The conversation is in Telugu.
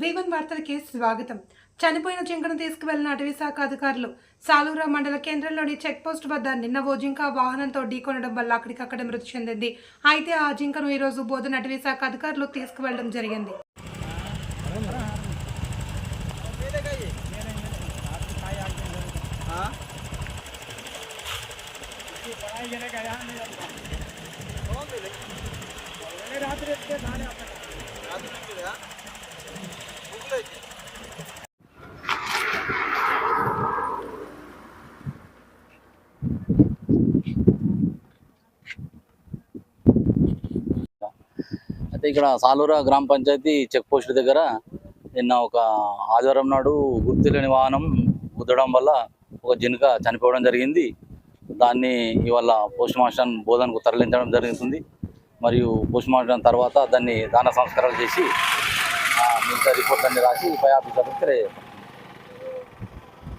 వీవన్ వార్తలకి స్వాగతం. చనిపోయిన జింకను తీసుకువెళ్ళిన అటవీశాఖ అధికారులు సాలూరా మండల కేంద్రంలోని చెక్ పోస్ట్ వద్ద నిన్న ఓ జింక వాహనంతో ఢీకొనడం వల్ల అక్కడికక్కడ మృతి చెందింది. అయితే ఆ జింకను ఈరోజు బోధన అటవీశాఖ అధికారులు తీసుకువెళ్ళడం జరిగింది. అయితే ఇక్కడ సాలూరా గ్రామ పంచాయతీ చెక్ పోస్ట్ దగ్గర నిన్న ఒక ఆదివారం నాడు గుర్తు లేని వాహనం గుద్దడం వల్ల ఒక జినుక చనిపోవడం జరిగింది. దాన్ని ఇవాళ పోస్ట్ మార్టం బోధనకు తరలించడం జరుగుతుంది. మరియు పోస్ట్ మార్టం తర్వాత దాన్ని దాన సంస్కారాలు చేసి మిగతా రిపోర్ట్ అన్ని రాసి పై ఆఫీసర్కి